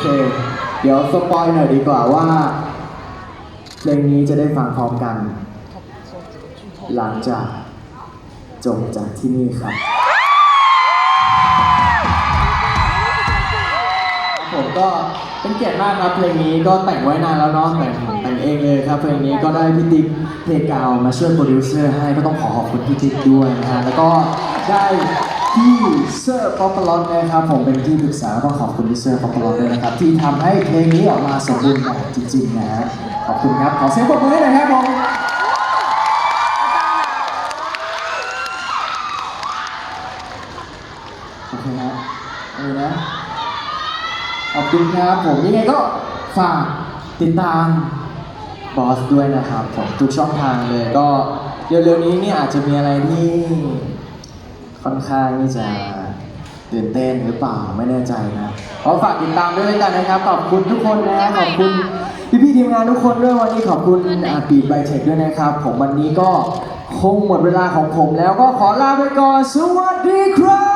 เค เดี๋ยวสปอยหน่อยดีกว่าว่าเพลงนี้จะได้ฟังพร้อมกัน หลังจากจบจากที่นี่ครับ ผมก็เป็นเกียรติมากครับเพลงนี้ก็แต่งไว้นานแล้วเนาะแต่งแต่งเองเลยครับเพลงนี้ก็ได้พี่ติ๊กเพลงกาวมาช่วยโปรดิวเซอร์ให้ก็ต้องขอขอบคุณพี่ติ๊กด้วยนะฮะแล้วก็ได้ พี่เซอร์ป๊อปปลอตนะครับผมเป็นที่ปรึกษาต้องขอบคุณพี่เซอร์ป๊อปปลอตด้วยนะครับที่ทำให้เพลงนี้ออกมาสมบูรณ์แบบจริงๆนะฮะขอบคุณครับขอเสียงปรบมือให้หน่อยครับผมโอเคครับเอาเลยนะขอบคุณครับผมยังไงก็ฝากติดตามบอสด้วยนะครับผมทุกช่องทางเลยก็เร็วๆนี้เนี่ยอาจจะมีอะไรที่ ค่อนข้างที่จะตื่นเต้นหรือเปล่าไม่แน่ใจนะขอฝากติดตามด้วยแล้วกันนะครับ ขอบคุณทุกคนนะขอบคุณพี่ๆทีมงานทุกคนด้วยวันนี้ขอบคุณอาปีดไบเทคด้วยนะครับ ผมวันนี้ก็คงหมดเวลาของผมแล้วก็ขอลาไปก่อน สวัสดีครับ